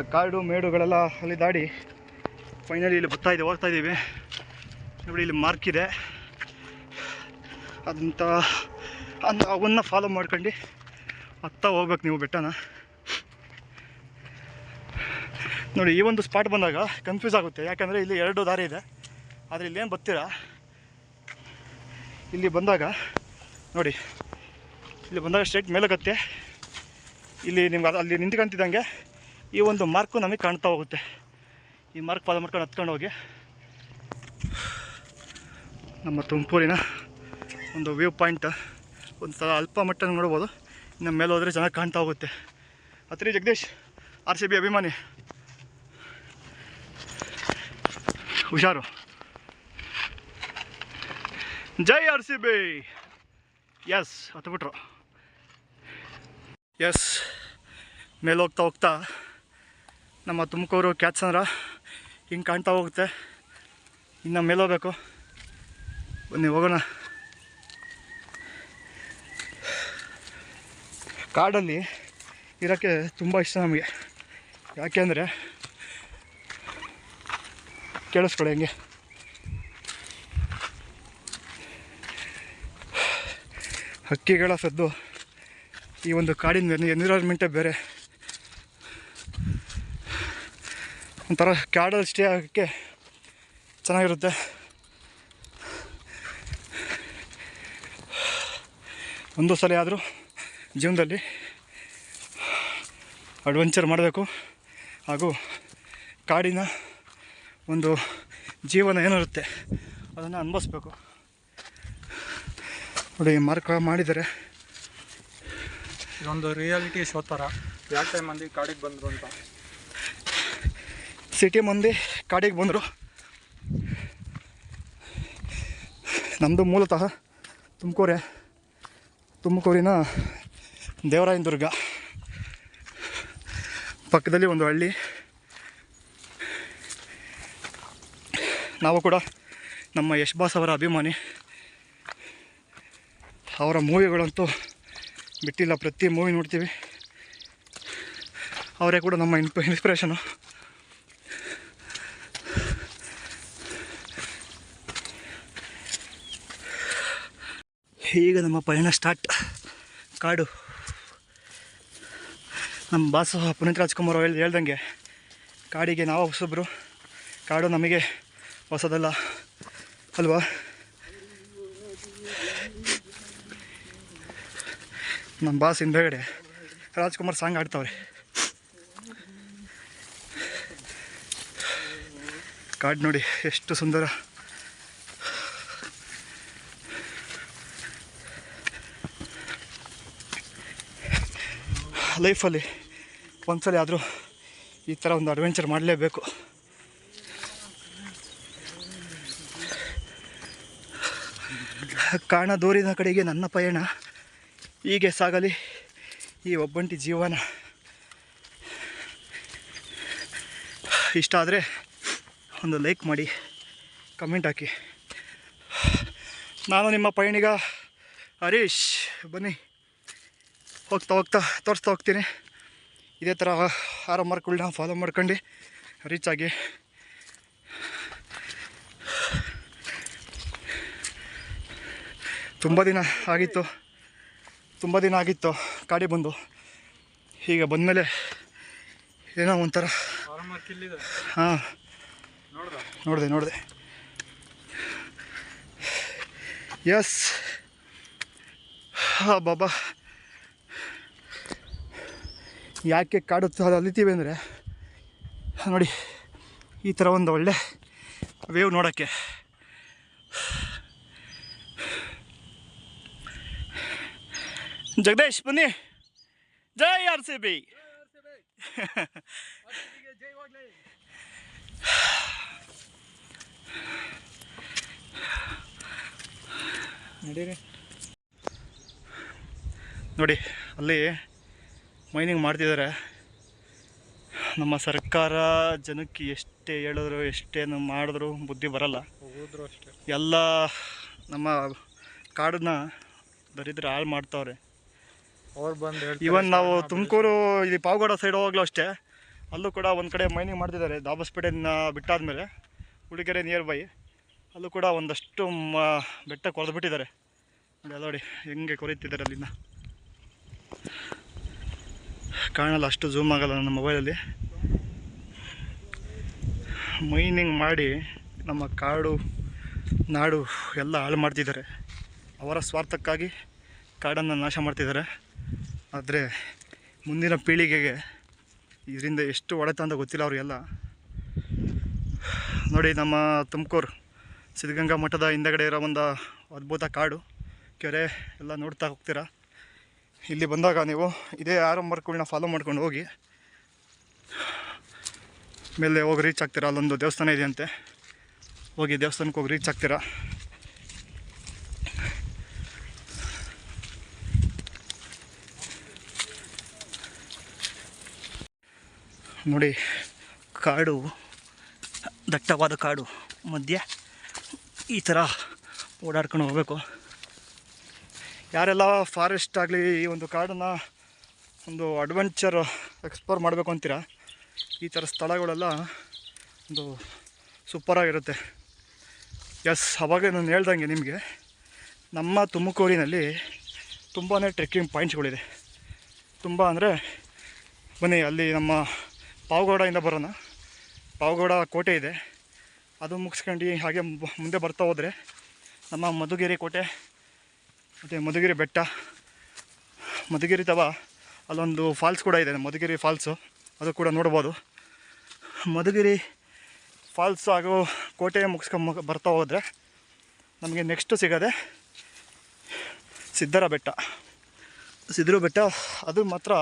ಕಾಡು ಮೇಡುಗಳೆಲ್ಲ ಅಲ್ಲಿ ದಾಡಿ ಫೈನಲಿ ಇಲ್ಲಿ ಬರ್ತಾ ಇದೆ ಹೋಗ್ತಾ ಇದ್ದೀವಿ ನೋಡಿ ಇಲ್ಲಿ ಮಾರ್ಕ್ ಇದೆ. ಅದಂತ ಅಂತ ಅವನ್ನ ಫಾಲೋ ಮಾಡ್ಕೊಂಡು ಹತ್ತಾ ಹೋಗ್ಬೇಕು ನೀವು ಬೆಟ್ಟನ. ನೋಡಿ, ಈ ಒಂದು ಸ್ಪಾಟ್ ಬಂದಾಗ ಕನ್ಫ್ಯೂಸ್ ಆಗುತ್ತೆ. ಯಾಕಂದರೆ ಇಲ್ಲಿ ಎರಡು ದಾರಿ ಇದೆ. ಆದರೆ ಇಲ್ಲೇನು ಬರ್ತೀರಾ? ಇಲ್ಲಿ ಬಂದಾಗ, ನೋಡಿ, ಇಲ್ಲಿ ಬಂದಾಗ ಸ್ಟ್ರೈಟ್ ಮೇಲಗತ್ತೆ. ಇಲ್ಲಿ ನಿಮ್ಗೆ ಅದು- ಅಲ್ಲಿ ನಿಂತ್ಕೊಂತಿದ್ದಂಗೆ ಈ ಒಂದು ಮಾರ್ಕು ನಮಗೆ ಕಾಣ್ತಾ ಹೋಗುತ್ತೆ. ಈ ಮಾರ್ಕ್ ಫಾಲೋ ಮಾಡ್ಕೊಂಡು ಹತ್ಕೊಂಡು ಹೋಗಿ. ನಮ್ಮ ತುಮಕೂರಿನ ಒಂದು ವ್ಯೂ ಪಾಯಿಂಟ್. ಒಂದು ಸಲ ಅಲ್ಪ ಮಟ್ಟ ನೋಡ್ಬೋದು. ಇನ್ನು ಮೇಲೆ ಹೋದರೆ ಚೆನ್ನಾಗಿ ಕಾಣ್ತಾ ಹೋಗುತ್ತೆ. ಹತ್ರಿ ಜಗದೀಶ್, ಆರ್ ಸಿ ಬಿ ಅಭಿಮಾನಿ. ಹುಷಾರು. ಜೈ ಆರ್ ಸಿ ಬಿ. ಎಸ್ ಹತ್ಬಿಟ್ರು. ಎಸ್ ಮೇಲೆ ಹೋಗ್ತಾ ಹೋಗ್ತಾ ನಮ್ಮ ತುಮಕೂರು ಕ್ಯಾತ್ಸಂದ್ರ ಹಿಂಗೆ ಕಾಣ್ತಾ ಹೋಗುತ್ತೆ. ಇನ್ನು ಮೇಲೆ ಹೋಗ್ಬೇಕು. ಬನ್ನಿ, ಹೋಗೋಣ. ಕಾಡಲ್ಲಿ ಇರೋಕ್ಕೆ ತುಂಬ ಇಷ್ಟ ನಮಗೆ. ಯಾಕೆಂದರೆ ಕೇಳಿಸ್ಕೊಳ್ಳಿ ಹಂಗೆ. ಹಕ್ಕಿಗಳ ಸದ್ದು ಈ ಒಂದು ಕಾಡಿನ ಎನ್ವಿರಾನ್ಮೆಂಟೇ ಬೇರೆ. ಒಂಥರ ಕಾಡಲ್ಲಿ ಸ್ಟೇ ಆಗೋಕ್ಕೆ ಚೆನ್ನಾಗಿರುತ್ತೆ. ಒಂದು ಸಲ ಆದರೂ ಜೀವನದಲ್ಲಿ ಅಡ್ವೆಂಚರ್ ಮಾಡಬೇಕು. ಹಾಗೂ ಕಾಡಿನ ಒಂದು ಜೀವನ ಏನಿರುತ್ತೆ ಅದನ್ನು ಅನುಭವಿಸ್ಬೇಕು. ನೋಡಿ ಮಾರ್ಕ್ ಮಾಡಿದರೆ ಇದೊಂದು ರಿಯಾಲಿಟಿ ಶೋ ಥರ ಯಾವ ಟೈಮ್ ಮಂದಿ ಕಾಡಿಗೆ ಬಂದರು ಅಂತ. ಸಿಟಿ ಮಂದಿ ಕಾಡಿಗೆ ಬಂದರು. ನಮ್ಮದು ಮೂಲತಃ ತುಮಕೂರೆ. ತುಮಕೂರಿನ ದೇವರಾಯನ ದುರ್ಗ. ಪಕ್ಕದಲ್ಲಿ ಒಂದು ಹಳ್ಳಿ. ನಾವು ಕೂಡ ನಮ್ಮ ಯಶ್ ಬಾಸ್ ಅವರ ಅಭಿಮಾನಿ. ಅವರ ಮೂವಿಗಳಂತೂ ಬಿಟ್ಟಿಲ್ಲ. ಪ್ರತಿ ಮೂವಿ ನೋಡ್ತೀವಿ. ಅವರೇ ಕೂಡ ನಮ್ಮ ಇನ್ಪ ಇನ್ಸ್ಪಿರೇಷನು ಈಗ ನಮ್ಮ ಪಯಣ ಸ್ಟಾರ್ಟ್ ಕಾಡು. ನಮ್ಮ ಬಾಸು ಪುನೀತ್ ರಾಜ್ಕುಮಾರ್ ಅವ್ರು ಹೇಳ್ ಹೇಳ್ದಂಗೆ, ಕಾಡಿಗೆ ನಾವು ಹೊಸಬ್ರು. ಕಾಡು ನಮಗೆ ಹೊಸದಲ್ಲ ಅಲ್ವಾ? ನಮ್ಮ ಬಾಸ್ ಹಿಂದೆಗಡೆ ರಾಜ್ಕುಮಾರ್ ಸಾಂಗ್ ಆಡ್ತಾವ್ರೆ ಕಾಡು ನೋಡಿ, ಎಷ್ಟು ಸುಂದರ. ಲೈಫಲ್ಲಿ ಒಂದ್ಸಲ ಆದರೂ ಈ ಥರ ಒಂದು ಅಡ್ವೆಂಚರ್ ಮಾಡಲೇಬೇಕು. ಕಾಣ ದೂರಿದ ಕಡೆಗೆ ನನ್ನ ಪಯಣ, ಹೀಗೆ ಸಾಗಲಿ ಈ ಒಬ್ಬಂಟಿ ಜೀವನ. ಇಷ್ಟ ಆದರೆ ಒಂದು ಲೈಕ್ ಮಾಡಿ ಕಮೆಂಟ್ ಹಾಕಿ. ನಾನು ನಿಮ್ಮ ಪಯಣಿಗ ಹರೀಶ್, ಬನ್ನಿ. ಹೋಗ್ತಾ ಹೋಗ್ತಾ ತೋರಿಸ್ತಾ ಹೋಗ್ತೀನಿ. ಇದೇ ಥರ ಆರ ಮಾರ್ಕ್ಗಳನ್ನ ಫಾಲೋ ಮಾಡ್ಕೊಂಡು ರೀಚ್ ಆಗಿ. ತುಂಬ ದಿನ ಆಗಿತ್ತು. ತುಂಬ ದಿನ ಆಗಿತ್ತು ಕಾಡಿ ಬಂದು. ಈಗ ಬಂದಮೇಲೆ ಏನೋ ಒಂಥರ. ಹಾಂ. ನೋಡಿದೆ? ನೋಡಿದೆ ಎಸ್ ಹಾ ಬಾಬಾ. ಯಾಕೆ ಕಾಡು ಅಲಿತೀವಿ ಅಂದರೆ, ನೋಡಿ, ಈ ಥರ ಒಂದು ಒಳ್ಳೆ ವೇವ್ ನೋಡೋಕ್ಕೆ. ಜಗದೀಶ್, ಬನ್ನಿ. ಜೈ ಆರ್ ಸಿ ಬಿ. ನೋಡಿ, ಅಲ್ಲಿ ಮೈನಿಂಗ್ ಮಾಡ್ತಿದ್ದಾರೆ. ನಮ್ಮ ಸರ್ಕಾರ ಜನಕ್ಕೆ ಎಷ್ಟೇ ಹೇಳಿದ್ರು ಎಷ್ಟೇನು ಮಾಡಿದ್ರು ಬುದ್ಧಿ ಬರಲ್ಲ. ಅಷ್ಟೇ. ಎಲ್ಲ ನಮ್ಮ ಕಾಡನ್ನ ದರಿದ್ರ ಹಾಳು ಮಾಡ್ತಾವ್ರೆ. ಅವ್ರು ಬಂದು ಇವನ್ ನಾವು ತುಮಕೂರು ಇಲ್ಲಿ ಪಾವಗಡ ಸೈಡ್ ಹೋಗ್ಲೂ ಅಷ್ಟೇ. ಅಲ್ಲೂ ಕೂಡ ಒಂದು ಕಡೆ ಮೈನಿಂಗ್ ಮಾಡ್ತಿದ್ದಾರೆ ದಾಬಸ್ಪೇಟೆನ ಬಿಟ್ಟಾದ್ಮೇಲೆ ಹುಡುಗೆರೆ ನಿಯರ್ ಬೈ ಅಲ್ಲೂ ಕೂಡ ಒಂದಷ್ಟು ಮ ಬೆಟ್ಟ ಕೊರೆದು ಬಿಟ್ಟಿದ್ದಾರೆ ನೋಡಿ ಹೆಂಗೆ ಕೊರೀತಿದ್ದಾರೆ ಅಲ್ಲಿಂದ ಕಾಣಲ್ಲ, ಅಷ್ಟು ಝೂಮ್ ಆಗಲ್ಲ ನನ್ನ ಮೊಬೈಲಲ್ಲಿ ಮೈನಿಂಗ್ ಮಾಡಿ ನಮ್ಮ ಕಾಡು, ನಾಡು ಎಲ್ಲ ಹಾಳು ಮಾಡ್ತಿದ್ದಾರೆ. ಅವರ ಸ್ವಾರ್ಥಕ್ಕಾಗಿ ಕಾಡನ್ನು ನಾಶ ಮಾಡ್ತಿದ್ದಾರೆ. ಆದರೆ ಮುಂದಿನ ಪೀಳಿಗೆಗೆ ಇದರಿಂದ ಎಷ್ಟು ಒಡೆತ ಅಂತ ಗೊತ್ತಿಲ್ಲ ಅವರಿಗೆಲ್ಲ. ನೋಡಿ, ನಮ್ಮ ತುಮಕೂರು ಸಿದ್ಧಗಂಗಾ ಮಠದ ಹಿಂದಗಡೆ ಇರೋ ಒಂದು ಅದ್ಭುತ ಕಾಡು. ಕೆರೆ ಎಲ್ಲ ನೋಡ್ತಾ ಹೋಗ್ತೀರಾ? ಇಲ್ಲಿ ಬಂದಾಗ ನೀವು ಇದೇ ಆರೋ ಮಾರ್ಕ್ಗಳನ್ನ ಫಾಲೋ ಮಾಡ್ಕೊಂಡು ಹೋಗಿ. ಮೇಲೆ ಹೋಗಿ ರೀಚ್ ಆಗ್ತೀರಾ? ಅಲ್ಲೊಂದು ದೇವಸ್ಥಾನ ಇದೆಯಂತೆ. ಹೋಗಿ ದೇವಸ್ಥಾನಕ್ಕೆ ಹೋಗಿ ರೀಚ್ ಆಗ್ತೀರಾ? ನೋಡಿ, ಕಾಡು, ದಟ್ಟವಾದ ಕಾಡು. ಮಧ್ಯೆ ಈ ಥರ ಓಡಾಡ್ಕೊಂಡು ಹೋಗಬೇಕು. ಯಾರೆಲ್ಲ ಫಾರೆಸ್ಟ್ ಆಗಲಿ ಈ ಒಂದು ಕಾಡನ್ನು ಒಂದು ಅಡ್ವೆಂಚರ್ ಎಕ್ಸ್ಪ್ಲೋರ್ ಮಾಡಬೇಕು ಅಂತೀರಾ? ಈ ಥರ ಸ್ಥಳಗಳೆಲ್ಲ ಒಂದು ಸೂಪರಾಗಿರುತ್ತೆ ಎಸ್ ಅವಾಗ ನಾನು ಹೇಳ್ದಂಗೆ ನಿಮಗೆ, ನಮ್ಮ ತುಮಕೂರಿನಲ್ಲಿ ತುಂಬಾ ಟ್ರೆಕ್ಕಿಂಗ್ ಪಾಯಿಂಟ್ಸ್ಗಳಿದೆ ತುಂಬ ಅಂದರೆ, ಬನ್ನಿ, ಅಲ್ಲಿ ನಮ್ಮ ಪಾವಗೌಡದಿಂದ ಬರೋಣ. ಪಾವಗೌಡ ಕೋಟೆ ಇದೆ. ಅದು ಮುಗಿಸ್ಕೊಂಡು ಹಾಗೆ ಮುಂದೆ ಬರ್ತಾ ಹೋದರೆ, ನಮ್ಮ ಮಧುಗಿರಿ ಕೋಟೆ ಮತ್ತು ಮಧುಗಿರಿ ಬೆಟ್ಟ. ಮಧುಗಿರಿ ತವ ಅಲ್ಲೊಂದು ಫಾಲ್ಸ್ ಕೂಡ ಇದೆ, ಮಧುಗಿರಿ ಫಾಲ್ಸು ಅದು ಕೂಡ ನೋಡ್ಬೋದು. ಮಧುಗಿರಿ ಫಾಲ್ಸ್ ಹಾಗೂ ಕೋಟೆ ಮುಗಿಸ್ಕೊಂಬ ಬರ್ತಾ ಹೋದರೆ ನಮಗೆ ನೆಕ್ಸ್ಟು ಸಿಗೋದೆ ಸಿದ್ದರ ಬೆಟ್ಟ. ಸಿದ್ಧರ ಬೆಟ್ಟ, ಅದು ಮಾತ್ರ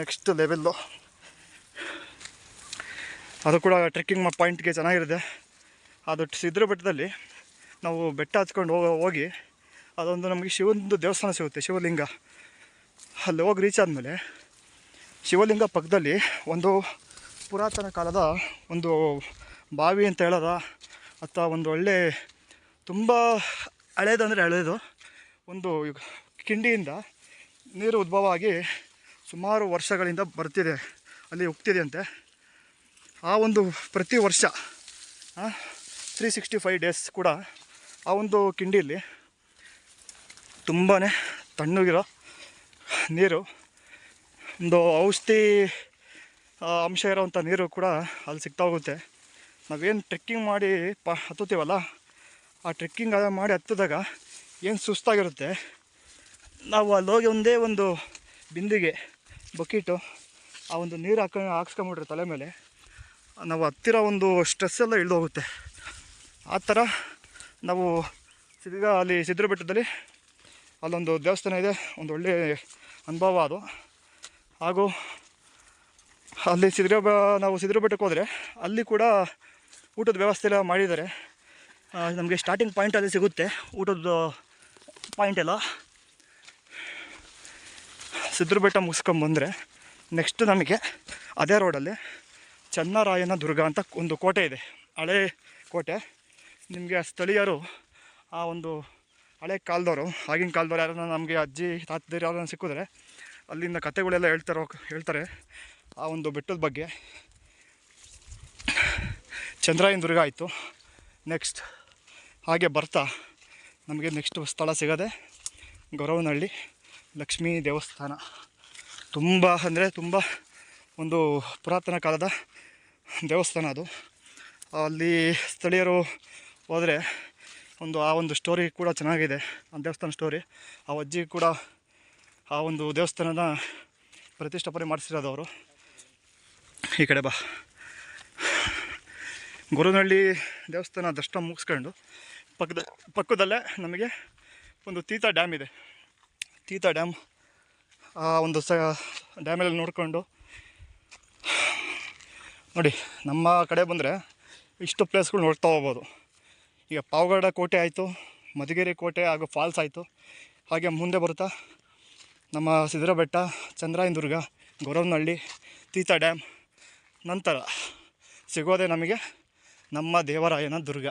ನೆಕ್ಸ್ಟ್ ಲೆವೆಲ್ಲು ಅದು ಕೂಡ ಟ್ರೆಕ್ಕಿಂಗ್ ಪಾಯಿಂಟ್ಗೆ ಚೆನ್ನಾಗಿರುತ್ತೆ. ಅದು ಸಿದ್ಧರ ಬೆಟ್ಟದಲ್ಲಿ ನಾವು ಬೆಟ್ಟ ಹಚ್ಕೊಂಡು ಹೋಗಿ ಅದೊಂದು ನಮಗೆ ಶಿವಂದು ದೇವಸ್ಥಾನ ಸಿಗುತ್ತೆ, ಶಿವಲಿಂಗ. ಅಲ್ಲಿ ಹೋಗಿ ರೀಚ್ ಆದಮೇಲೆ ಶಿವಲಿಂಗ ಪಕ್ಕದಲ್ಲಿ ಒಂದು ಪುರಾತನ ಕಾಲದ ಒಂದು ಬಾವಿ ಅಂತ ಹೇಳೋದ? ಅಥವಾ ಒಂದು ಒಳ್ಳೆ ತುಂಬ ಹಳೇದಂದರೆ ಹಳೇದು. ಒಂದು ಕಿಂಡಿಯಿಂದ ನೀರು ಉದ್ಭವ ಆಗಿ ಸುಮಾರು ವರ್ಷಗಳಿಂದ ಬರ್ತಿದೆ, ಅಲ್ಲಿ ಹೋಗ್ತಿದೆ ಅಂತೆ. ಆ ಒಂದು ಪ್ರತಿ ವರ್ಷ ತ್ರೀ ಸಿಕ್ಸ್ಟಿ ಫೈವ್ ಡೇಸ್ ಕೂಡ ಆ ಒಂದು ಕಿಂಡಿಯಲ್ಲಿ ತುಂಬಾ ತಣ್ಣಗಿರೋ ನೀರು. ಒಂದು ಔಷಧಿ ಅಂಶ ಇರೋವಂಥ ನೀರು ಕೂಡ ಅಲ್ಲಿ ಸಿಗ್ತಾ ಹೋಗುತ್ತೆ. ನಾವೇನು ಟ್ರೆಕ್ಕಿಂಗ್ ಮಾಡಿ ಪ, ಹತ್ತುತ್ತೀವಲ್ಲ? ಆ ಟ್ರೆಕ್ಕಿಂಗ್ ಮಾಡಿ ಹತ್ತಿದಾಗ ಏನು ಸುಸ್ತಾಗಿರುತ್ತೆ? ನಾವು ಅಲ್ಲಿ ಹೋಗಿ ಒಂದೇ ಒಂದು ಬಿಂದಿಗೆ ಬಕೀಟು ಆ ಒಂದು ನೀರು ಹಾಕೊಂಡು ಹಾಕ್ಸ್ಕೊಂಬಿಟ್ರೆ ತಲೆ ಮೇಲೆ. ನಾವು ಹತ್ತಿರ ಒಂದು ಸ್ಟ್ರೆಸ್ ಎಲ್ಲ ಇಳಿದೋಗುತ್ತೆ. ಆ ಥರ ನಾವು ಸಿದ್ಧ ಅಲ್ಲಿ ಸಿದ್ರ ಬೆಟ್ಟದಲ್ಲಿ ಅಲ್ಲೊಂದು ದೇವಸ್ಥಾನ ಇದೆ, ಒಂದು ಒಳ್ಳೆ ಅನುಭವ ಅದು. ಹಾಗೂ ಅಲ್ಲಿ ಸಿದ್ರ ನಾವು ಸಿದ್ರ ಬೆಟ್ಟಕ್ಕೆ ಹೋದರೆ ಅಲ್ಲಿ ಕೂಡ ಊಟದ ವ್ಯವಸ್ಥೆ ಎಲ್ಲ ಮಾಡಿದ್ದಾರೆ. ನಮಗೆ ಸ್ಟಾರ್ಟಿಂಗ್ ಪಾಯಿಂಟ್ ಅಲ್ಲಿ ಸಿಗುತ್ತೆ ಊಟದ ಪಾಯಿಂಟ್ ಎಲ್ಲ. ಸಿದ್ರ ಬೆಟ್ಟ ಮುಗಿಸ್ಕೊಂಬಂದರೆ ನೆಕ್ಸ್ಟ್ ನಮಗೆ ಅದೇ ರೋಡಲ್ಲಿ ಚನ್ನರಾಯನ ದುರ್ಗ ಅಂತ ಒಂದು ಕೋಟೆ ಇದೆ. ಹಳೆ ಕೋಟೆ. ನಿಮಗೆ ಸ್ಥಳೀಯರು ಆ ಒಂದು ಹಳೆ ಕಾಲದವರು, ಆಗಿನ ಕಾಲದವ್ರು ಯಾರನ್ನ ನಮಗೆ ಅಜ್ಜಿ, ತಾತದಿರು ಯಾರನ್ನ ಸಿಕ್ಕಿದ್ರೆ ಅಲ್ಲಿಂದ ಕತೆಗಳೆಲ್ಲ ಹೇಳ್ತಾರೋ, ಹೇಳ್ತಾರೆ. ಆ ಒಂದು ಬೆಟ್ಟದ ಬಗ್ಗೆ ಚಂದ್ರಾಯನ ದುರ್ಗ ಆಯಿತು. ನೆಕ್ಸ್ಟ್ ಹಾಗೆ ಬರ್ತಾ ನಮಗೆ ನೆಕ್ಸ್ಟ್ ಸ್ಥಳ ಸಿಗೋದೆ ಗೌರವನಹಳ್ಳಿ ಲಕ್ಷ್ಮೀ ದೇವಸ್ಥಾನ. ತುಂಬ ಅಂದರೆ ತುಂಬ ಒಂದು ಪುರಾತನ ಕಾಲದ ದೇವಸ್ಥಾನ ಅದು. ಅಲ್ಲಿ ಸ್ಥಳೀಯರು ಹೋದರೆ ಒಂದು, ಆ ಒಂದು ಸ್ಟೋರಿ ಕೂಡ ಚೆನ್ನಾಗಿದೆ. ಆ ದೇವಸ್ಥಾನ ಸ್ಟೋರಿ ಆ ಅಜ್ಜಿ ಕೂಡ ಆ ಒಂದು ದೇವಸ್ಥಾನನ ಪ್ರತಿಷ್ಠಾಪನೆ ಮಾಡಿಸಿರೋದು ಈ ಕಡೆ ಬಾ. ಗುರುನಹಳ್ಳಿ ದೇವಸ್ಥಾನ ದರ್ಶನ ಮುಗಿಸ್ಕೊಂಡು ಪಕ್ಕದ, ಪಕ್ಕದಲ್ಲೇ ನಮಗೆ ಒಂದು ತೀತ ಡ್ಯಾಮ್ ಇದೆ. ತೀತ ಡ್ಯಾಮ್ ಆ ಒಂದು ಸ ಡ್ಯಾಮಲ್ಲಿ ನೋಡಿಕೊಂಡು ನೋಡಿ, ನಮ್ಮ ಕಡೆ ಬಂದರೆ ಇಷ್ಟು ಪ್ಲೇಸ್ಗಳು ನೋಡ್ತಾ ಹೋಗ್ಬೋದು. ಈಗ ಪಾವಗಡ ಕೋಟೆ ಆಯಿತು, ಮಧುಗಿರಿ ಕೋಟೆ ಹಾಗೂ ಫಾಲ್ಸ್ ಆಯಿತು. ಹಾಗೆ ಮುಂದೆ ಬರುತ್ತಾ ನಮ್ಮ ಸಿದ್ದರ ಬೆಟ್ಟ ಚಂದ್ರಾಯನ ದುರ್ಗ ಗೊರವನಹಳ್ಳಿ, ತೀತ ಡ್ಯಾಮ್. ನಂತರ ಸಿಗೋದೆ ನಮಗೆ ನಮ್ಮ ದೇವರಾಯನ ದುರ್ಗ.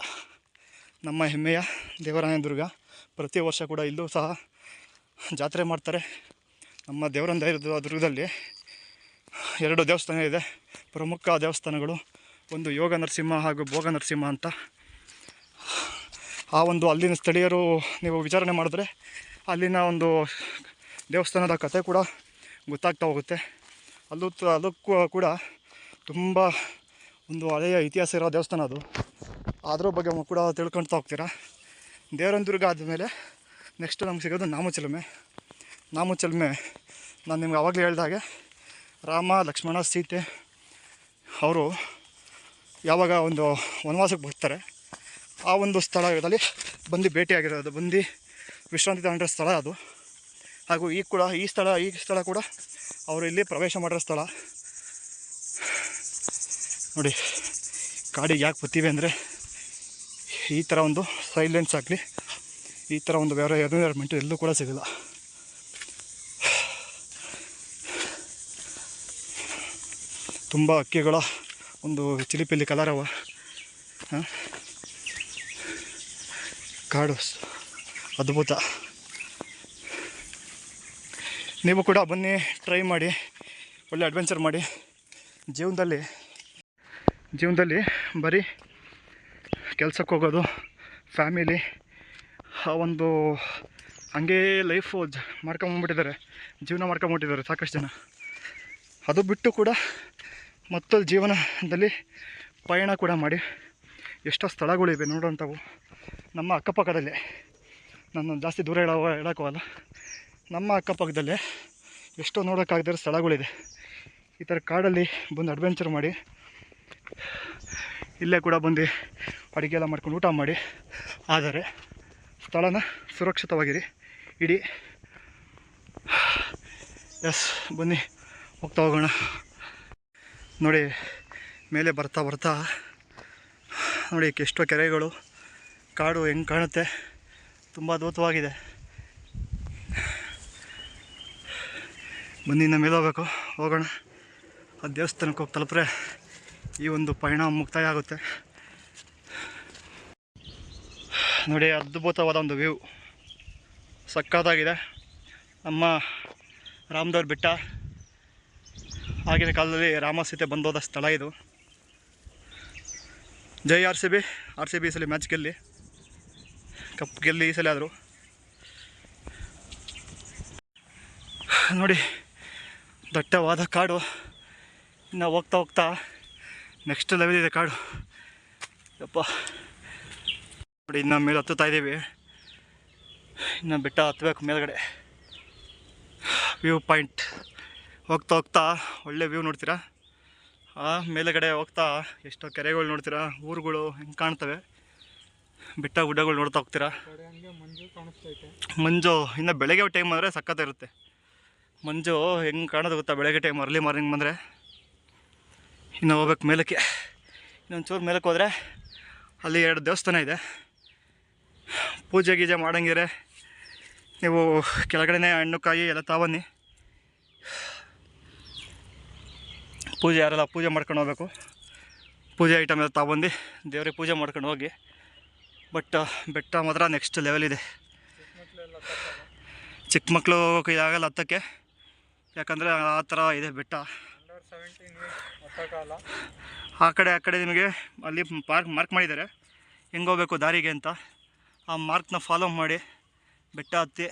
ನಮ್ಮ ಹೆಮ್ಮೆಯ ದೇವರಾಯನ ದುರ್ಗ. ಪ್ರತಿ ವರ್ಷ ಕೂಡ ಇಲ್ಲೂ ಸಹ ಜಾತ್ರೆ ಮಾಡ್ತಾರೆ. ನಮ್ಮ ದೇವರಂದ ದುರ್ಗದಲ್ಲಿ ಎರಡು ದೇವಸ್ಥಾನ ಇದೆ. ಪ್ರಮುಖ ದೇವಸ್ಥಾನಗಳು ಒಂದು ಯೋಗ ನರಸಿಂಹ ಹಾಗೂ ಭೋಗ ನರಸಿಂಹ ಅಂತ ಆ ಒಂದು ಅಲ್ಲಿನ ಸ್ಥಳೀಯರು ನೀವು ವಿಚಾರಣೆ ಮಾಡಿದ್ರೆ ಅಲ್ಲಿನ ಒಂದು ದೇವಸ್ಥಾನದ ಕಥೆ ಕೂಡ ಗೊತ್ತಾಗ್ತಾ ಹೋಗುತ್ತೆ. ಅಲ್ಲೂ ಅದಕ್ಕೂ ಕೂಡ ತುಂಬ ಒಂದು ಹಳೆಯ ಇತಿಹಾಸ ಇರೋ ದೇವಸ್ಥಾನ ಅದು. ಅದ್ರ ಬಗ್ಗೆ ಕೂಡ ತಿಳ್ಕೊಳ್ತಾ ಹೋಗ್ತೀರಾ? ದೇವರಂದುರ್ಗ ಆದಮೇಲೆ ನೆಕ್ಸ್ಟ್ ನಮ್ಗೆ ಸಿಗೋದು ನಾಮಚಲಮೆ. ನಾಮಚಲಮೆ, ನಾನು ನಿಮ್ಗೆ ಆವಾಗಲೇ ಹೇಳಿದಾಗೆ ರಾಮ, ಲಕ್ಷ್ಮಣ, ಸೀತೆ, ಅವರು ಯಾವಾಗ ಒಂದು ವನವಾಸಕ್ಕೆ ಬರ್ತಾರೆ ಆ ಒಂದು ಸ್ಥಳದಲ್ಲಿ ಬಂದು ಭೇಟಿಯಾಗಿರೋದು. ಬಂದು ವಿಶ್ರಾಂತಿ ತಗೊಂಡ ಸ್ಥಳ ಅದು. ಹಾಗೂ ಈ ಕೂಡ ಈ ಸ್ಥಳ ಈ ಸ್ಥಳ ಕೂಡ ಅವರು ಇಲ್ಲಿ ಪ್ರವೇಶ ಮಾಡಿರೋ ಸ್ಥಳ. ನೋಡಿ ಕಾಡಿಗೆ ಯಾಕೆ ಬರ್ತೀವಿ ಅಂದರೆ ಈ ಥರ ಒಂದು ಸೈಲೆನ್ಸ್ ಆಗಲಿ, ಈ ಥರ ಒಂದು ಬೇರೆ ಎನ್ವಿರಾನ್ಮೆಂಟು ಎಲ್ಲೂ ಕೂಡ ಸಿಗಲ್ಲ. ತುಂಬ ಅಕ್ಕಿಗಳ ಒಂದು ಚಿಲಿಪಿಲಿ ಕಲರವ, ಹಾಂ? ಕಾಡು ಅದ್ಭುತ. ನೀವು ಕೂಡ ಬನ್ನಿ ಟ್ರೈ ಮಾಡಿ, ಒಳ್ಳೆ ಅಡ್ವೆಂಚರ್ ಮಾಡಿ. ಜೀವನದಲ್ಲಿ ಜೀವನದಲ್ಲಿ ಬರೀ ಕೆಲ್ಸಕ್ಕೆ ಹೋಗೋದು ಫ್ಯಾಮಿಲಿ ಆ ಒಂದು ಹಂಗೇ ಲೈಫು ಜ ಮಾಡ್ಕೊಂಬಿಟ್ಟಿದ್ದಾರೆ ಜೀವನ ಮಾಡ್ಕೊಂಬಿಟ್ಟಿದ್ದಾರೆ ಸಾಕಷ್ಟು ಜನ. ಅದು ಬಿಟ್ಟು ಕೂಡ ಮತ್ತೊಂದು ಜೀವನದಲ್ಲಿ ಪಯಣ ಕೂಡ ಮಾಡಿ. ಎಷ್ಟೋ ಸ್ಥಳಗಳಿವೆ ನೋಡೋಂಥವು. ನಮ್ಮ ಅಕ್ಕಪಕ್ಕದಲ್ಲೇ. ನಾನು ಜಾಸ್ತಿ ದೂರ ಹೇಳೋ ಹೇಳೋಕ್ಕೋಗಲ್ಲ. ನಮ್ಮ ಅಕ್ಕಪಕ್ಕದಲ್ಲೇ ಎಷ್ಟೋ ನೋಡೋಕ್ಕಾಗದಿರೋ ಸ್ಥಳಗಳಿದೆ. ಈ ಥರ ಕಾಡಲ್ಲಿ ಬಂದು ಅಡ್ವೆಂಚರ್ ಮಾಡಿ, ಇಲ್ಲೇ ಕೂಡ ಬಂದು ಅಡುಗೆ ಎಲ್ಲ ಮಾಡ್ಕೊಂಡು ಊಟ ಮಾಡಿ. ಆದರೆ ಸ್ಥಳನ ಸುರಕ್ಷಿತವಾಗಿರಿ. ಇಡೀ ಎಸ್, ಬನ್ನಿ, ಹೋಗ್ತಾ ಹೋಗೋಣ. ನೋಡಿ, ಮೇಲೆ ಬರ್ತಾ ಬರ್ತಾ, ನೋಡಿ ಎಷ್ಟೋ ಕೆರೆಗಳು. ಕಾಡು ಹೆಂಗೆ ಕಾಣುತ್ತೆ? ತುಂಬ ಅದ್ಭುತವಾಗಿದೆ. ಬನ್ನಿ ಮೇಲೆ ಹೋಗ್ಬೇಕು. ಹೋಗೋಣ. ಆ ದೇವಸ್ಥಾನಕ್ಕೆ ಹೋಗಿ ತಲುಪ್ರೆ ಈ ಒಂದು ಪಯಣ ಮುಕ್ತಾಯ ಆಗುತ್ತೆ. ನೋಡಿ, ಅದ್ಭುತವಾದ ಒಂದು ವ್ಯೂ. ಸಕ್ಕತ್ತಾಗಿದೆ. ನಮ್ಮ ರಾಮದೇವ್ರ ಬೆಟ್ಟ. ಆಗಿನ ಕಾಲದಲ್ಲಿ ರಾಮ ಸೀತೆ ಬಂದೋದ ಸ್ಥಳ ಇದು. ಜೈ R C B. R C B ಸಲ ಮ್ಯಾಚ್ ಗೆಲ್ಲಿ ಕಪ್ ಗೆಲ್ಲಿ ಈ ಸಲ ಆದರು. ನೋಡಿ, ದಟ್ಟವಾದ ಕಾಡು. ಇನ್ನು ಹೋಗ್ತಾ ಹೋಗ್ತಾ ನೆಕ್ಸ್ಟ್ ಲೆವೆಲ್ ಇದೆ ಕಾಡು. ಯಪ್ಪ. ನೋಡಿ, ಇನ್ನು ಮೇಲೆ ಹತ್ತುತ್ತಾ ಇದ್ದೀವಿ. ಇನ್ನು ಬೆಟ್ಟ ಹತ್ತಬೇಕು ಮೇಲ್ಗಡೆ. ವ್ಯೂ ಪಾಯಿಂಟ್ ಹೋಗ್ತಾ ಹೋಗ್ತಾ ಒಳ್ಳೆ ವ್ಯೂ ನೋಡ್ತೀರಾ? ಆ, ಮೇಲುಗಡೆ ಹೋಗ್ತಾ ಎಷ್ಟೋ ಕೆರೆಗಳು ನೋಡ್ತೀರಾ? ಊರುಗಳು ಹೆಂಗೆ ಕಾಣ್ತವೆ? ಬೆಟ್ಟ ಗುಡ್ಡಗಳು ನೋಡ್ತಾ ಹೋಗ್ತೀರಾ? ಮಂಜು, ಇನ್ನು ಬೆಳಗ್ಗೆ ಟೈಮ್ ಅಂದರೆ ಸಖತ್ತಿರುತ್ತೆ ಮಂಜು, ಹೆಂಗೆ ಕಾಣೋದು ಗೊತ್ತಾ? ಬೆಳಗ್ಗೆ ಟೈಮ್ ಅರ್ಲಿ ಮಾರ್ನಿಂಗ್ ಬಂದರೆ. ಇನ್ನು ಹೋಗ್ಬೇಕು ಮೇಲಕ್ಕೆ. ಇನ್ನೊಂದು ಚೂರು ಮೇಲಕ್ಕೆ ಹೋದರೆ ಅಲ್ಲಿ ಎರಡು ದೇವಸ್ಥಾನ ಇದೆ. ಪೂಜೆ ಗೀಜೆ ಮಾಡಂಗಿದ್ರೆ ನೀವು ಕೆಳಗಡೆನೇ ಹಣ್ಣು, ಕಾಯಿ ಎಲ್ಲ ತಾವನ್ನಿ. ಪೂಜೆ ಯಾರೆಲ್ಲ ಪೂಜೆ ಮಾಡ್ಕೊಂಡು ಹೋಗ್ಬೇಕು, ಪೂಜೆ ಐಟಮ್ ಎಲ್ಲ ತಗೊಂಡು ದೇವ್ರಿಗೆ ಪೂಜೆ ಮಾಡ್ಕೊಂಡು ಹೋಗಿ. ಬಟ್ ಬೆಟ್ಟ ಮಾತ್ರ ನೆಕ್ಸ್ಟ್ ಲೆವೆಲ್ ಇದೆ. ಚಿಕ್ಕ ಮಕ್ಕಳು ಇದಾಗಲ್ಲ ಹತ್ತಕ್ಕೆ. ಯಾಕಂದರೆ ಆ ಥರ ಇದೆ ಬೆಟ್ಟ. ಆ ಕಡೆ ಆ ಕಡೆ ನಿಮಗೆ ಅಲ್ಲಿ ಪಾರ್ಕ್ ಮಾರ್ಕ್ ಮಾಡಿದ್ದಾರೆ. ಹೆಂಗೆ ಹೋಗ್ಬೇಕು ದಾರಿಗೆ ಅಂತ. ಆ ಮಾರ್ಕ್ನ ಫಾಲೋ ಮಾಡಿ ಬೆಟ್ಟ ಹತ್ತಿ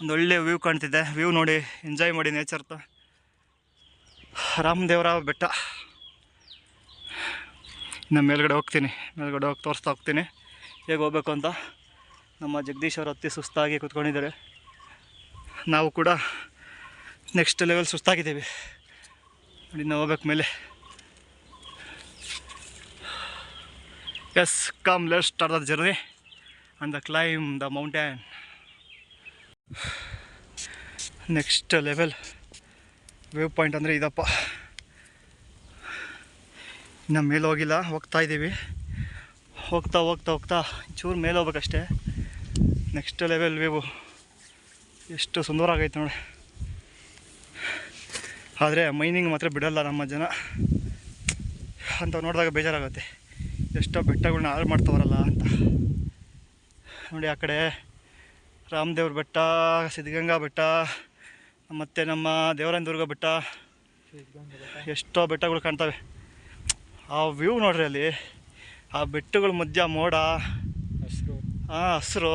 ಒಂದು ಒಳ್ಳೆ ವ್ಯೂ ಕಾಣ್ತಿದೆ. ವ್ಯೂ ನೋಡಿ ಎಂಜಾಯ್ ಮಾಡಿ ನೇಚರ್ತ ರಾಮದೇವರ ಬೆಟ್ಟ. ಇನ್ನು ಮೇಲ್ಗಡೆ ಹೋಗ್ತೀನಿ. ಮೇಲ್ಗಡೆ ಹೋಗಿ ತೋರಿಸ್ತಾ ಹೋಗ್ತೀನಿ. ಹೇಗೆ ಹೋಗ್ಬೇಕು ಅಂತ ನಮ್ಮ ಜಗದೀಶ್ ಅವರು ಅತಿ ಸುಸ್ತಾಗಿ ಕೂತ್ಕೊಂಡಿದ್ದಾರೆ. ನಾವು ಕೂಡ ನೆಕ್ಸ್ಟ್ ಲೆವೆಲ್ ಸುಸ್ತಾಗಿದ್ದೀವಿ. ಇನ್ನು ಹೋಗ್ಬೇಕು ಮೇಲೆ. Yes come let start the journey and the climb the mountain next level view point ಅಂದರೆ ಇದಪ್ಪ. ಇನ್ನು ಮೇಲೆ ಹೋಗಿಲ್ಲ, ಹೋಗ್ತಾ ಇದ್ದೀವಿ. ಹೋಗ್ತಾ ಹೋಗ್ತಾ ಹೋಗ್ತಾ ಚೂರು ಮೇಲೆ ಹೋಗ್ಬೇಕಷ್ಟೇ. ನೆಕ್ಸ್ಟ್ ಲೆವೆಲ್ ವ್ಯೂ ಎಷ್ಟು ಸುಂದರವಾಗೈತೆ ನೋಡಿ. ಆದರೆ ಮೈನಿಂಗ್ ಮಾತ್ರ ಬಿಡಲ್ಲ ನಮ್ಮ ಜನ. ಅಂತ ನೋಡಿದಾಗ ಬೇಜಾರಾಗುತ್ತೆ. ಎಷ್ಟೋ ಬೆಟ್ಟಗಳನ್ನ ಹಾಳು ಮಾಡ್ತವ್ರಲ್ಲ ಅಂತ. ನೋಡಿ ಆ ಕಡೆ ರಾಮದೇವ್ರ ಬೆಟ್ಟ, ಸಿದ್ಧಗಂಗಾ ಬೆಟ್ಟ, ಮತ್ತು ನಮ್ಮ ದೇವರಾಯನ ದುರ್ಗ ಬೆಟ್ಟ. ಎಷ್ಟೋ ಬೆಟ್ಟಗಳು ಕಾಣ್ತವೆ. ಆ ವ್ಯೂ ನೋಡ್ರಿ ಅಲ್ಲಿ. ಆ ಬೆಟ್ಟಗಳ ಮಧ್ಯ ಮೋಡ ಹಸಿರು. ಆ ಹಸಿರು.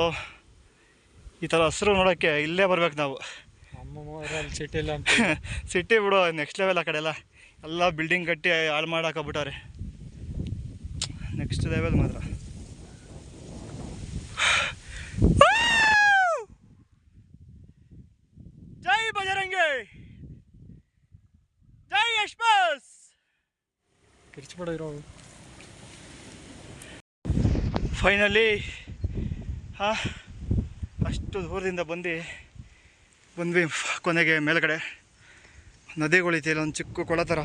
ಈ ಥರ ಹಸಿರು ನೋಡೋಕ್ಕೆ ಇಲ್ಲೇ ಬರ್ಬೇಕು ನಾವು. ಸಿಟಿ ಸಿಟಿಲ್ಲ ಅಂತ ಸಿಟಿ ಬಿಡು ನೆಕ್ಸ್ಟ್ ಲೆವೆಲ್ ಆ ಕಡೆ ಎಲ್ಲ. ಎಲ್ಲ ಬಿಲ್ಡಿಂಗ್ ಕಟ್ಟಿ ಹಾಳು ಮಾಡಾಕಬಿಟ್ಟವ್ರೆ. ನೆಕ್ಸ್ಟ್ ಲೆವೆಲ್ ಮಾತ್ರ. ಜೈ ಬಜರಂಗಿ ಜೈ ಯಶ್ಮಸ್ ಕಿರ್ಚ್ಬಿಡ ಇರೋ ಫೈನಲಿ ಹಾಂ, ಅಷ್ಟು ದೂರದಿಂದ ಬಂದು, ಬಂದ್ವಿ ಕೊನೆಗೆ ಮೇಲ್ಗಡೆ. ನದಿಗಳಿದೆ ಇಲ್ಲೊಂದು ಚಿಕ್ಕ ಕೊಳ ಥರ.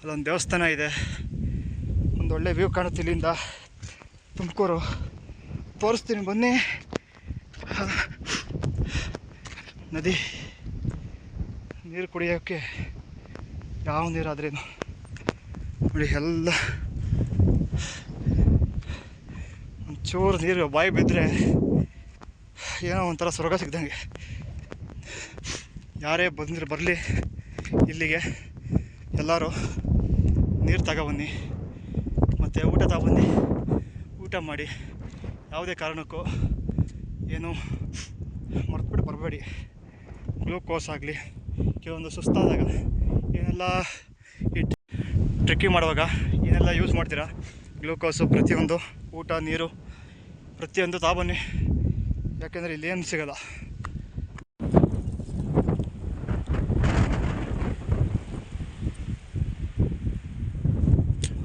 ಅಲ್ಲೊಂದು ದೇವಸ್ಥಾನ ಇದೆ. ಒಂದು ಒಳ್ಳೆ ವ್ಯೂ ಕಾಣುತ್ತೆ ಇಲ್ಲಿಂದ. ತುಮಕೂರು. ತೋರಿಸ್ತೀನಿ, ಬನ್ನಿ. ನದಿ. ನೀರು ಕುಡಿಯೋಕ್ಕೆ ಯಾವ ನೀರಾದ್ರೇನು ನೋಡಿ, ಎಲ್ಲ ಒಂಚೂರು ನೀರು, ಬಾಯಿ ಬಿದ್ದರೆ ಏನೋ ಒಂಥರ ಸ್ವರ್ಗ ಸಿಗ್ದಂಗೆ. ಯಾರೇ ಬಂದರೆ ಬರಲಿ, ಇಲ್ಲಿಗೆ ಎಲ್ಲರೂ ನೀರು ತಗೊಬನ್ನಿ ಮತ್ತು ಊಟ ತಗೊಬನ್ನಿ ಊಟ ಮಾಡಿ, ಯಾವುದೇ ಕಾರಣಕ್ಕೂ ಏನು ಮರ್ತ್ಬಿಟ್ಟು ಬರಬೇಡಿ. ಗ್ಲೂಕೋಸ್ ಆಗಲಿ, ಕೆಲವೊಂದು ಸುಸ್ತಾದಾಗ ಏನೆಲ್ಲ ಈ ಟ್ರೆಕ್ಕಿಂಗ್ ಮಾಡುವಾಗ ಏನೆಲ್ಲ ಯೂಸ್ ಮಾಡ್ತೀರಾ? ಗ್ಲೂಕೋಸು ಪ್ರತಿಯೊಂದು, ಊಟ, ನೀರು. ಪ್ರತಿಯೊಂದು ತಾಬನ್ನಿ ಯಾಕೆಂದರೆ ಇಲ್ಲೇನು ಸಿಗಲ್ಲ.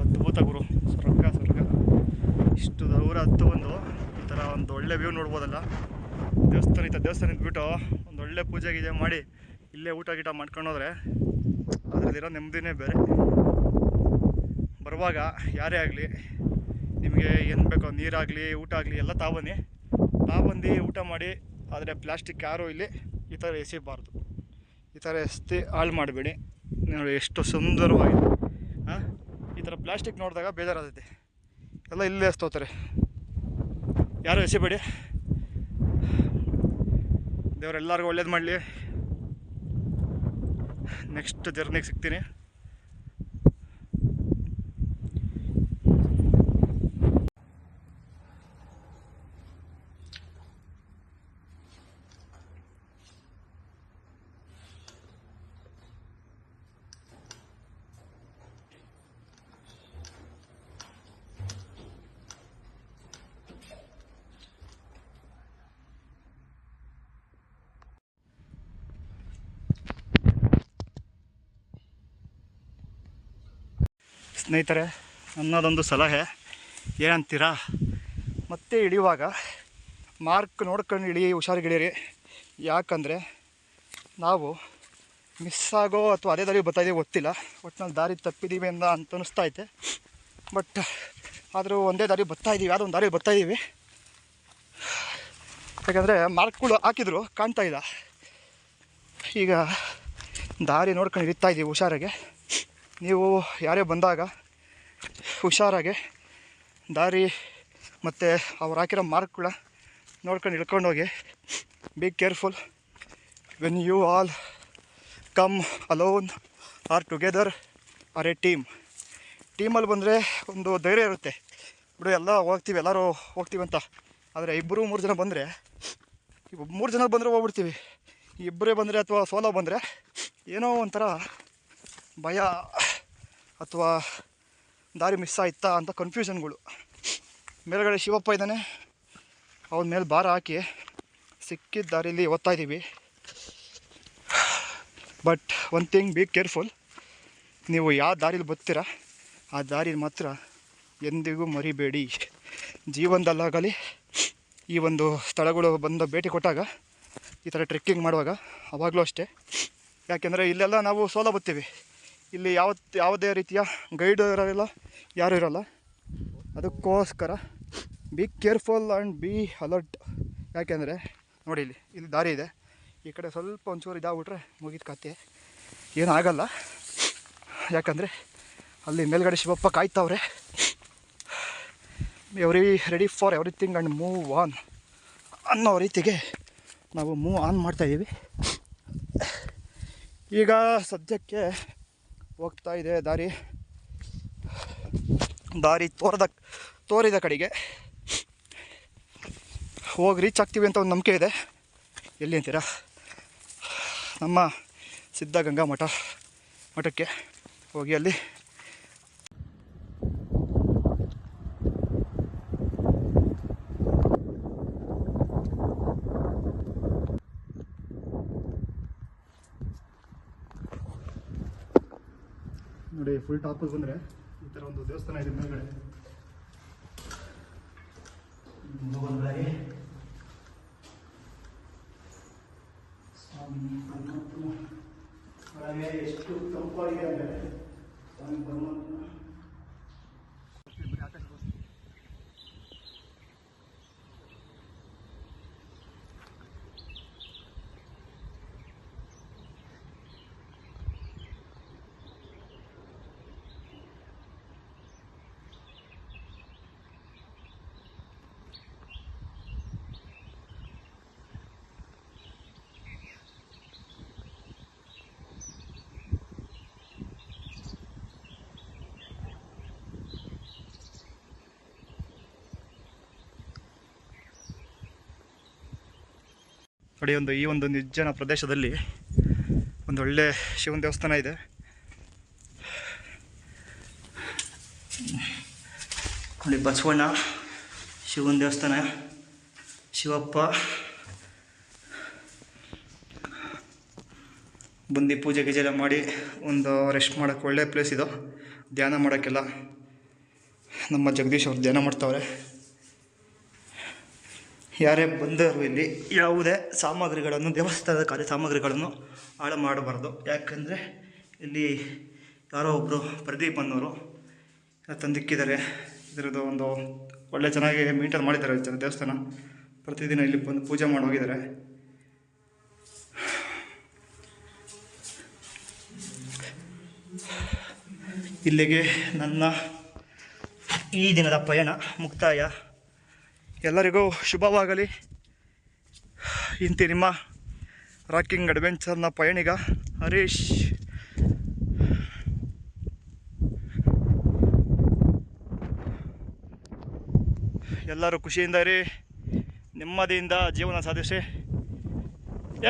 ಅದ್ಭುತ ಗುರು. ಸ್ವರ್ಗ ಸ್ವರ್ಗ. ಇಷ್ಟು ದೂರ ಹತ್ತು ಬಂದು ಈ ಥರ ಒಂದು ಒಳ್ಳೆ ವ್ಯೂ ನೋಡ್ಬೋದಲ್ಲ. ದೇವಸ್ಥಾನ ಇತ್ತ ದೇವಸ್ಥಾನ ಇದ್ಬಿಟ್ಟು ಒಂದು ಒಳ್ಳೆ ಪೂಜೆ ಗೀಜೆ ಮಾಡಿ ಇಲ್ಲೇ ಊಟ ಗೀಟ ಮಾಡ್ಕೊಂಡೋದ್ರೆ ಅದರಲ್ಲಿರೋ ನೆಮ್ಮದಿನೇ ಬೇರೆ. ಬರುವಾಗ ಯಾರೇ ಆಗಲಿ ನಿಮಗೆ ಏನು ಬೇಕೋ ನೀರಾಗಲಿ ಊಟ ಆಗಲಿ ಎಲ್ಲ ತಾಬನ್ನಿ ತಾಬಂದು ಊಟ ಮಾಡಿ, ಆದರೆ ಪ್ಲಾಸ್ಟಿಕ್ ಯಾರೂ ಇಲ್ಲಿ ಈ ಥರ ಎಸಿಬಾರ್ದು. ಈ ಥರ ಎಸ್ತಿ ಹಾಳು ಮಾಡಬೇಡಿ. ನೋಡಿ ಎಷ್ಟು ಸುಂದರವಾಗಿದೆ. ಹಾಂ? ಈ ಥರ ಪ್ಲಾಸ್ಟಿಕ್ ನೋಡಿದಾಗ ಬೇಜಾರಾಗುತ್ತೆ. ಎಲ್ಲ ಇಲ್ಲೇ ಎಸ್ತೋತಾರೆ. ಯಾರು ಎಸಿಬೇಡಿ? ದೇವರೆಲ್ಲರಿಗೂ ಒಳ್ಳೇದು ಮಾಡಲಿ. ನೆಕ್ಸ್ಟ್ ಜರ್ನಿಗೆ ಸಿಗ್ತೀನಿ. ಸ್ನೇಹಿತರೆ ಅನ್ನೋದೊಂದು ಸಲಹೆ. ಏನಂತೀರಾ? ಮತ್ತೆ ಇಳಿಯುವಾಗ ಮಾರ್ಕ್ ನೋಡ್ಕೊಂಡು ಇಳಿ ಹುಷಾರಿಗೆ ಇಳೀರಿ ಯಾಕಂದರೆ ನಾವು ಮಿಸ್ ಆಗೋ ಅಥವಾ ಅದೇ ದಾರಿ ಬರ್ತಾಯಿದ್ದೀವಿ ಗೊತ್ತಿಲ್ಲ. ಒಟ್ಟಿನಲ್ಲಿ ದಾರಿ ತಪ್ಪಿದ್ದೀವಿ ಅಂತ ಅಂತ ಅನಿಸ್ತಾ ಐತೆ. ಬಟ್ ಆದರೂ ಒಂದೇ ದಾರಿ ಬರ್ತಾಯಿದ್ದೀವಿ ಯಾವುದೋ ಒಂದು ದಾರಿ ಬರ್ತಾಯಿದ್ದೀವಿ ಯಾಕಂದರೆ ಮಾರ್ಕ್ಗಳು ಹಾಕಿದ್ರು, ಕಾಣ್ತಾ ಇಲ್ಲ. ಈಗ ದಾರಿ ನೋಡ್ಕೊಂಡು ಇಳಿತಾ ಇದ್ದೀವಿ ಹುಷಾರಾಗೆ. ನೀವು ಯಾರೇ ಬಂದಾಗ ಹುಷಾರಾಗಿ. ದಾರಿ ಮತ್ತು ಅವ್ರು ಹಾಕಿರೋ ಮಾರ್ಕ್ಗಳ ನೋಡ್ಕೊಂಡು ಇಳ್ಕೊಂಡೋಗಿ. Be careful when you all come alone or together or a team ಟೀಮಲ್ಲಿ ಬಂದರೆ ಒಂದು ಧೈರ್ಯ ಇರುತ್ತೆ. ಬಿಡು, ಎಲ್ಲ ಹೋಗ್ತೀವಿ, ಎಲ್ಲರೂ ಹೋಗ್ತೀವಿ ಅಂತ. ಆದರೆ ಇಬ್ಬರು ಮೂರು ಜನ ಬಂದರೆ, ಮೂರು ಜನ ಬಂದರೆ ಹೋಗ್ಬಿಡ್ತೀವಿ. ಇಬ್ಬರೇ ಬಂದರೆ ಅಥವಾ ಸೋಲೋ ಬಂದರೆ ಏನೋ ಒಂಥರ ಭಯ ಅಥವಾ ದಾರಿ ಮಿಸ್ ಆಯ್ತಾ ಅಂತ ಕನ್ಫ್ಯೂಷನ್ಗಳು ಮೇಲ್ಗಡೆ ಶಿವಪ್ಪ ಇದ್ದಾನೆ. ಅವನ ಮೇಲೆ ಭಾರ ಹಾಕಿ ಸಿಕ್ಕಿದ ದಾರಿಲಿ ಓದ್ತಾ ಇದ್ದೀವಿ but one thing be careful ನೀವು ಯಾವ ದಾರಿಲಿ ಬರ್ತೀರಾ ಆ ದಾರಿ ಮಾತ್ರ ಎಂದಿಗೂ ಮರಿಬೇಡಿ. ಜೀವನದಲ್ಲಾಗಲಿ, ಈ ಒಂದು ಸ್ಥಳಗಳು ಬಂದು ಭೇಟಿ ಕೊಟ್ಟಾಗ, ಈ ಥರ ಟ್ರೆಕ್ಕಿಂಗ್ ಮಾಡುವಾಗ, ಅವಾಗಲೂ ಅಷ್ಟೇ. ಯಾಕೆಂದರೆ ಇಲ್ಲೆಲ್ಲ ನಾವು ಸೋಲೋ ಬರ್ತೀವಿ ಇಲ್ಲಿ ಯಾವ ಯಾವುದೇ ರೀತಿಯ ಗೈಡ್ ಇರೋಲ್ಲ ಯಾರು ಇರೋಲ್ಲ. ಅದಕ್ಕೋಸ್ಕರ be careful and be alert ಯಾಕೆಂದರೆ, ನೋಡಿ ಇಲ್ಲಿ ಇಲ್ಲಿ ದಾರಿ ಇದೆ. ಈ ಕಡೆ ಸ್ವಲ್ಪ ಒಂಚೂರು ಇದಾಗ್ಬಿಟ್ರೆ ಮುಗಿದ ಕತೆ ಏನಾಗಲ್ಲ ಯಾಕಂದರೆ, ಅಲ್ಲಿ ಮೇಲ್ಗಡೆ Shivappa ಕಾಯ್ತವ್ರೆ. Every ready for everything and move on ಅನ್ನೋ ರೀತಿಗೆ ನಾವು ಮೂವ್ ಆನ್ ಮಾಡ್ತಾಯಿದ್ದೀವಿ ಈಗ ಸದ್ಯಕ್ಕೆ ಹೋಗ್ತಾ ಇದೆ ದಾರಿ. ದಾರಿ ತೋರದ, ತೋರಿದ ಕಡೆಗೆ ಹೋಗಿ ರೀಚ್ ಆಗ್ತೀವಿ ಅಂತ ಒಂದು ನಂಬಿಕೆ ಇದೆ. ಎಲ್ಲಿ ಅಂತೀರಾ? ನಮ್ಮ ಸಿದ್ಧಗಂಗಾ ಮಠ ಮಠಕ್ಕೆ ಹೋಗಿ ಅಲ್ಲಿ ಫುಲ್ ಟಾಪಿಗೆ ಬಂದರೆ ಈ ಥರ ಒಂದು ದೇವಸ್ಥಾನ ಇದೆ ಮೇಲ್ಗಡೆ. ಎಷ್ಟು ತಂಪಾಗಿದೆ ಅಂದರೆ ಒಂದು ಈ ಒಂದು ನಿರ್ಜನ ಪ್ರದೇಶದಲ್ಲಿ ಒಂದು ಒಳ್ಳೆ ಶಿವನ ದೇವಸ್ಥಾನ ಇದೆ. ನೋಡಿ, ಬಸವಣ್ಣ, ಶಿವನ ದೇವಸ್ಥಾನ, ಶಿವಪ್ಪ, ಬಂದು ಪೂಜೆ ಗೀಜೆ ಎಲ್ಲ ಮಾಡಿ ಒಂದು ರೆಸ್ಟ್ ಮಾಡೋಕ್ಕೆ ಒಳ್ಳೆ ಪ್ಲೇಸ್ ಇದು. ಧ್ಯಾನ ಮಾಡೋಕ್ಕೆಲ್ಲ ನಮ್ಮ ಜಗದೀಶ್ ಅವ್ರು ಧ್ಯಾನ ಮಾಡ್ತಾವ್ರೆ. ಯಾರೇ ಬಂದರೂ ಇಲ್ಲಿ ಯಾವುದೇ ಸಾಮಗ್ರಿಗಳನ್ನು, ದೇವಸ್ಥಾನದ ಕಾರ್ಯ ಸಾಮಗ್ರಿಗಳನ್ನು ಹಾಳು ಮಾಡಬಾರ್ದು. ಯಾಕಂದರೆ ಇಲ್ಲಿ ಯಾರೋ ಒಬ್ಬರು ಪ್ರದೀಪ್ ಅನ್ನೋರು ತಂದಿಕ್ಕಿದ್ದಾರೆ ಇದರದ್ದು ಒಂದು ಒಳ್ಳೆ ಚೆನ್ನಾಗಿ ಮೀಟರ್ ಮಾಡಿದ್ದಾರೆ ಜನ ದೇವಸ್ಥಾನ. ಪ್ರತಿದಿನ ಇಲ್ಲಿ ಬಂದು ಪೂಜೆ ಮಾಡಿ ಹೋಗಿದ್ದಾರೆ. ಇಲ್ಲಿಗೆ ನನ್ನ ಈ ದಿನದ ಪಯಣ ಮುಕ್ತಾಯ. ಎಲ್ಲರಿಗೂ ಶುಭವಾಗಲಿ. ಇಂತಿ ನಿಮ್ಮ ರಾಕಿಂಗ್ ಅಡ್ವೆಂಚರ್ನ ಪಯಣಿಗ ಹರೀಶ್. ಎಲ್ಲರೂ ಖುಷಿಯಿಂದ ಇರಿ, ನೆಮ್ಮದಿಯಿಂದ ಜೀವನ ಸಾಧಿಸಿ.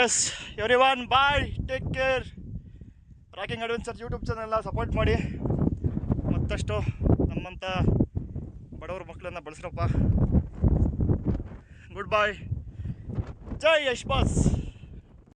Yes everyone bye take care rocking adventure YouTube ಚಾನೆಲ್ನ ಸಪೋರ್ಟ್ ಮಾಡಿ. ಮತ್ತಷ್ಟು ನಮ್ಮಂಥ ಬಡವ್ರ ಮಕ್ಕಳನ್ನ ಬಳಸ್ರಪ್ಪ. ಗುಡ್ ಬಾಯ್ ಜೈ ಯಶ್ ಬಾಸ್